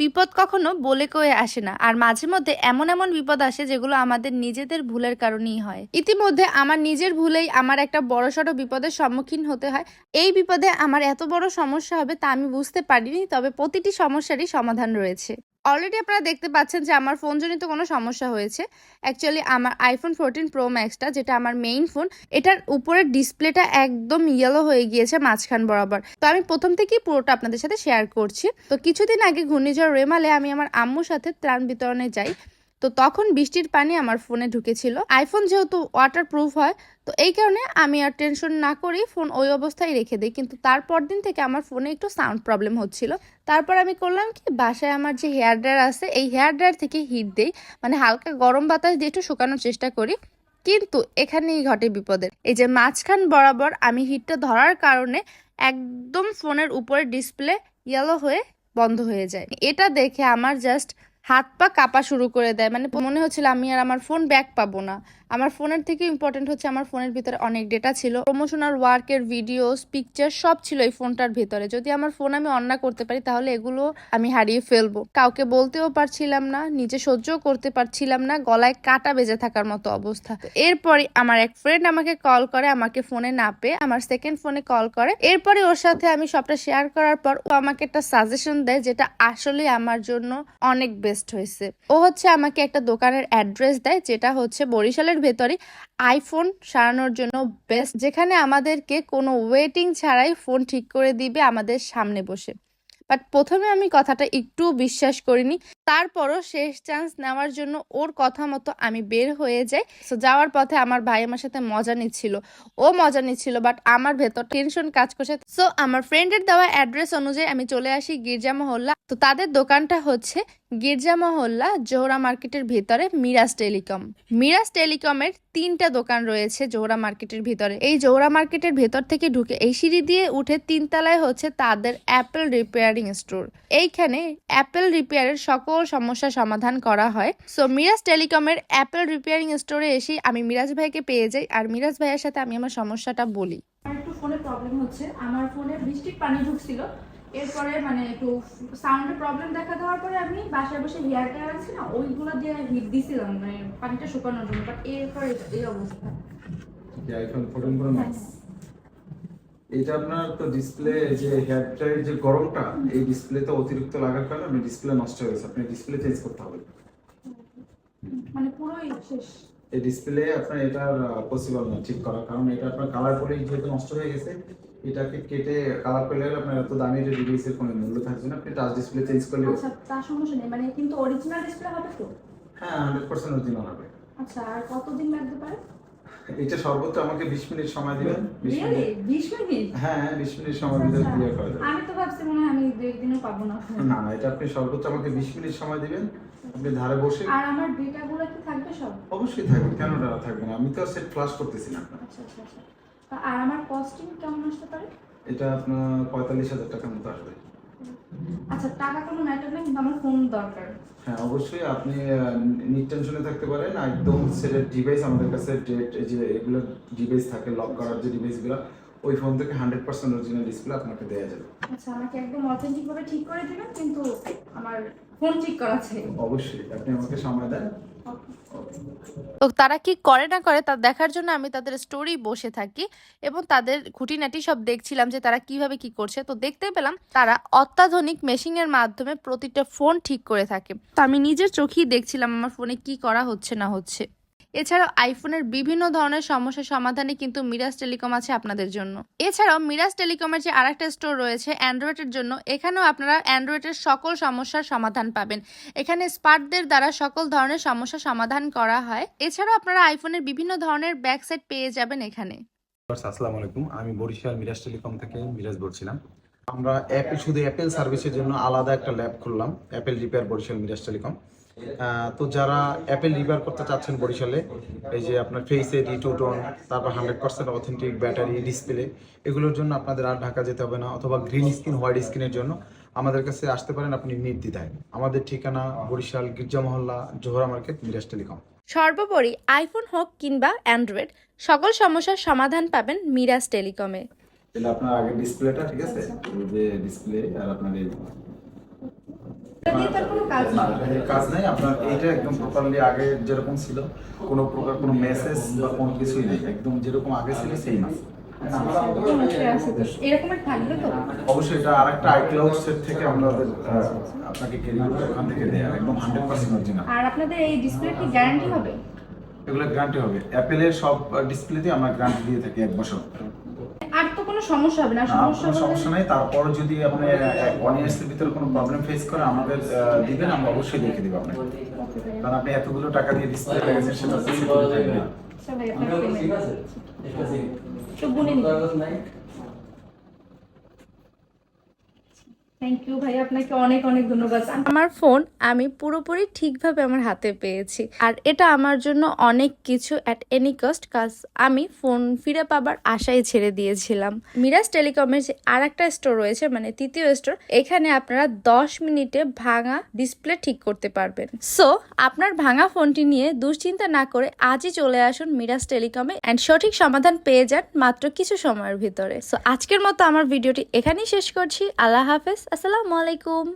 বিপদ কখনো বলে কয়ে আসে না, আর মাঝে মধ্যে এমন এমন বিপদ আসে যেগুলো আমাদের নিজেদের ভুলের কারণেই হয়। ইতিমধ্যে আমার নিজের ভুলেই আমার একটা বড়সড় বিপদের সম্মুখীন হতে হয়। এই বিপদে আমার এত বড় সমস্যা হবে তা আমি বুঝতে পারিনি, তবে প্রতিটি সমস্যারই সমাধান রয়েছে। অলরেডি আপনারা দেখতে পাচ্ছেন যে আমার ফোনজনিত কোনো সমস্যা হয়েছে। অ্যাকচুয়ালি আমার আইফোন ফোরটিন প্রো ম্যাক্সটা যেটা আমার মেইন ফোন এটার উপরের ডিসপ্লেটা একদম ইয়েলো হয়ে গিয়েছে মাঝখান বরাবর। তো আমি প্রথম থেকেই পুরোটা আপনাদের সাথে শেয়ার করছি। তো কিছুদিন আগে ঘূর্ণিঝড় রেমালে আমি আমার আম্মুর সাথে ত্রাণ বিতরণে যাই। তো তখন বৃষ্টির পানি আমার ফোনে ঢুকেছিল। আইফোন যেহেতু ওয়াটার প্রুফ হয়, তো এই কারণে আমি আর টেনশন না করেই ফোন ওই অবস্থায় রেখে দিই। কিন্তু তারপর দিন থেকে আমার ফোনে একটু সাউন্ড প্রবলেম হচ্ছিল। তারপর আমি করলাম কি, বাসায় আমার যে হেয়ার ড্রায়ার আছে, এই হেয়ার ড্রায়ার থেকে হিট দেই। মানে হালকা গরম বাতাস দিয়ে একটু শুকানোর চেষ্টা করি। কিন্তু এখানেই ঘটে বিপদের। এই যে মাঝখান বরাবর আমি হিটটা ধরার কারণে একদম ফোনের উপরে ডিসপ্লে ইয়েলো হয়ে বন্ধ হয়ে যায়। এটা দেখে আমার জাস্ট হাত পা কাঁপা শুরু করে দেয়। মানে মনে হচ্ছিল আমি আর আমার ফোন ব্যাক পাবো না। আমার ফোনের থেকে ইম্পর্টেন্ট হচ্ছে আমার ফোনের ভিতরে অনেক ডেটা ছিল। প্রমোশনাল ওয়ার্কের ভিডিওস পিকচার সব ছিল এই ফোনটার ভিতরে। যদি আমার ফোন আমি অন্না করতে পারি, তাহলে এগুলো আমি হারিয়ে ফেলব। কাউকে বলতেও পারছিলাম না, নিজে সহ্যও করতে পারছিলাম না, গলায় কাটা বেজে থাকার মতো অবস্থা। এরপরে আমার এক ফ্রেন্ড আমাকে কল করে, আমাকে ফোনে না পেয়ে আমার সেকেন্ড ফোনে কল করে। এরপরে ওর সাথে আমি সবটা শেয়ার করার পর ও আমাকে একটা সাজেশন দেয়, যেটা আসলে আমার জন্য অনেক বেস্ট হয়েছে। ও হচ্ছে আমাকে একটা দোকানের অ্যাড্রেস দেয়, যেটা হচ্ছে বরিশালের ভেতরে আইফোন সারানোর জন্য বেস্ট, যেখানে আমাদেরকে কোনো ওয়েটিং ছাড়াই ফোন ঠিক করে দিবে আমাদের সামনে বসে। বাট প্রথমে আমি কথাটা একটু বিশ্বাস করিনি, তারপরও শেষ চান্স নেওয়ার জন্য ওর কথা মতো আমি বের হয়ে যাই। সো যাওয়ার পথে আমার ভাই আমার সাথে মজা নিচ্ছিল। ও মজা নিচ্ছিল, বাট আমার ভেতর টেনশন কাজ করছে। সো আমার ফ্রেন্ডের দেওয়া অ্যাড্রেস অনুযায়ী আমি চলে আসি গির্জা মহল্লা। তো তাদের দোকানটা হচ্ছে গির্জা মহল্লা জোহরা মার্কেটের ভিতরে মিরাজ টেলিকম। মিরাজ টেলিকমের তিনটা দোকান রয়েছে জোহরা মার্কেটের ভিতরে। এই জোহরা মার্কেটের ভেতর থেকে ঢুকে এই সিঁড়ি দিয়ে উঠে তিনতলায় হচ্ছে তাদের অ্যাপেল রিপেয়ারিং স্টোর। এইখানে অ্যাপেল রিপেয়ারের সকল সমস্যা সমাধান করা হয়। সো, মিরাজ টেলিকমের অ্যাপেল রিপেয়ারিং স্টোরে এসে আমি মিরাজ ভাইকে পেয়ে যাই। আর মিরাজ ভাইয়ের সাথে আমি আমার সমস্যাটা বলি। একটু ফোনে প্রবলেম হচ্ছে। আমার ফোনে বৃষ্টির পানি ঢুকছিল। এরপরে মানে একটু সাউন্ডের প্রবলেম দেখা দেওয়ার পরে আমি বাসায় বসে হেয়ার ড্রায়ার আছে না ওইগুলো দিয়ে হিট দিছিলাম মানে পানিটা শুকানোর জন্য বাট এরপরে এই অবস্থা। আইফোন ফোরটিন প্রো ম্যাক্স এটা আপনার তো ডিসপ্লে যে হেয়ার ড্রাইয়ের যে গরমটা এই ডিসপ্লেতে অতিরিক্ত লাগার কারণে আপনার ডিসপ্লে নষ্ট হয়ে গেছে আপনি ডিসপ্লে চেঞ্জ করতে হবে। মানে পুরোই শেষ। এই ডিসপ্লে আপনার এটার পসিবল না ঠিক করা কারণ এটা আপনার কালার পরেই যেহেতু নষ্ট হয়ে গেছে এটাকে কেটে কালার পেলে আপনার এত দামি একটা ডিভাইসের কোনো মূল্য থাকছে না। আপনি টাচ ডিসপ্লে চেঞ্জ করলে আচ্ছা তার সমস্যা নেই। মানে কিন্তু অরিজিনাল ডিসপ্লে হবে তো? হ্যাঁ হান্ড্রেড পার্সেন্ট অরিজিনাল হবে। আচ্ছা আর কতদিন লাগতে পারে? এটা সর্বোচ্চ আমাকে বিশ মিনিট সময় দিবেন। বিশ রিয়েলি মিনিট। বিশ মিনিট? হ্যাঁ বিশ মিনিট সময় দিলে আচ্ছা, ক্লিয়ার করে দেবেন আমি তো ভাবছি মনে হয় আমি দু একদিনও পাবো না। না না এটা আপনি সর্বোচ্চ আমাকে বিশ মিনিট সময় দিবেন। আপনি ধারে বসে আর আমার ডেটাগুলো কি থাকবে সব? অবশ্যই থাকবে কেন না থাকবে না? আমি তো সেট ক্লাস করতেছি না। আচ্ছা আচ্ছা আচ্ছা। আর আমার কস্টিং কেমন আসতে পারে? এটা আপনার পঁয়তাল্লিশ হাজার টাকার মতো আসবে। আচ্ছা টাকা কোনো ম্যাটার না কিন্তু আমার ফোন দরকার। হ্যাঁ অবশ্যই আপনি নিট টেনশনে থাকতে পারেন একদম সেটের ডিভাইস আমাদের কাছে ডেট যে এগুলো ডিভাইস থাকে লক করার যে ডিভাইসগুলো ওই ফোন থেকে হান্ড্রেড পার্সেন্ট অরিজিনাল ডিসপ্লে আপনাকে দেওয়া যাবে। আচ্ছা আমাকে একদম অথেন্টিক ভাবে ঠিক করে দিবেন কিন্তু আমার ফোন ঠিক করা আছে। অবশ্যই আপনি আমাকে সময় দেন। তো তারা কি করে না করে তা দেখার জন্য আমি তাদের স্টোরি বসে থাকি এবং তাদের খুঁটিনাটি সব দেখছিলাম যে তারা কীভাবে কি করছে। তো দেখতে পেলাম তারা অত্যাধুনিক মেশিনের মাধ্যমে প্রতিটা ফোন ঠিক করে থাকে। তো আমি নিজের চোখেই দেখছিলাম আমার ফোনে কি করা হচ্ছে না হচ্ছে। এছাড়াও আইফোনের বিভিন্ন ধরনের সমস্যার সমাধানে কিন্তু মিরাজ টেলিকম আছে আপনাদের জন্য। এছাড়াও মিরাজ টেলিকমের যে আরেকটা স্টোর রয়েছে অ্যান্ড্রয়েডের জন্য, এখানেও আপনারা অ্যান্ড্রয়েডের সকল সমস্যার সমাধান পাবেন। এখানে স্পার্টদের দ্বারা সকল ধরনের সমস্যা সমাধান করা হয়। এছাড়াও আপনারা আইফোনের বিভিন্ন ধরনের ব্যাক সাইড পেয়ে যাবেন এখানে। আসসালামু আলাইকুম, আমি বরিশাল মিরাজ টেলিকম থেকে মিরাজ বলছিলাম। আমরা অ্যাপে শুধু অ্যাপেল সার্ভিসের জন্য আলাদা একটা ল্যাব খুললাম Apple repair Barishal Miraj telecom তো যারা অ্যাপেল রিপেয়ার করতে চাচ্ছেন বরিশালে, এই যে আপনার ফেসে টোন তারপর hundred percent authentic battery display এগুলোর জন্য আপনাদের আর ঢাকা যেতে হবে না, অথবা গ্রিন স্ক্রিন হোয়াইট স্ক্রিনের জন্য আমাদের কাছে আসতে পারেন আপনি নির্দ্বিধায়। আমাদের ঠিকানা বরিশাল গির্জা মহল্লা, জোহরা মার্কেট মিরাজ টেলিকম সর্বোপরি আইফোন হোক কিংবা অ্যান্ড্রয়েড সকল সমস্যার সমাধান পাবেন মিরাজ টেলিকমে তাহলে আপনার আগে ডিসপ্লেটা ঠিক আছে? এই যে ডিসপ্লে আর আপনার এই কাজ নেই। আপনার এইটা একদম প্রপারলি আগে যেরকম ছিল কোনো প্রকার কোনো মেসেজ বা কোনো কিছুই নেই। একদম যেরকম আগে ছিল সেই মাস থাকবে তো? অবশ্যই এটা আইক্লাউড সেট থেকে আমাদের আহ, আপনাকে ওখান থেকে দেয়। একদম হান্ড্রেড পার্সেন্ট অরিজিনাল আর আপনাদের এই ডিসপ্লে কি গ্যারান্টি হবে? এগুলো গ্যারান্টি হবে। অ্যাপেলের সব ডিসপ্লেতে আমরা গ্যারান্টি দিয়ে থাকি এক বছর। আর তো কোনো সমস্যা হবে না সমস্যা কোনো সমস্যা নেই। তারপর যদি আপনি ওয়ান ইয়ার্সের ভিতরে কোনো প্রবলেম ফেস করে আমাদের দিবেন আমরা অবশ্যই দেখে দিব আপনাকে। কারণ আপনি এতগুলো টাকা দিয়ে ডিসপ্লে লাগাইছেন সেটা তো। আচ্ছা আপনার payment। তো গুনে নিন। থ্যাংক ইউ ভাই আপনাকে অনেক অনেক ধন্যবাদ। আমার ফোন আমি পুরোপুরি ঠিকভাবে আমার হাতে পেয়েছি। আর এটা আমার জন্য অনেক কিছু অ্যাট এনি কস্ট কাজ আমি ফোন ফিরে পাবার আশাই ছেড়ে দিয়েছিলাম। মিরাজ টেলিকমের যে আর একটা স্টোর রয়েছে মানে তৃতীয় স্টোর এখানে আপনারা দশ মিনিটে ভাঙা ডিসপ্লে ঠিক করতে পারবেন। সো আপনার ভাঙা ফোনটি নিয়ে দুশ্চিন্তা না করে আজই চলে আসুন মিরাজ টেলিকমে অ্যান্ড সঠিক সমাধান পেয়ে যান মাত্র কিছু সময়ের ভিতরে। সো আজকের মতো আমার ভিডিওটি এখানেই শেষ করছি। আল্লাহ হাফেজ। আসসালামু আলাইকুম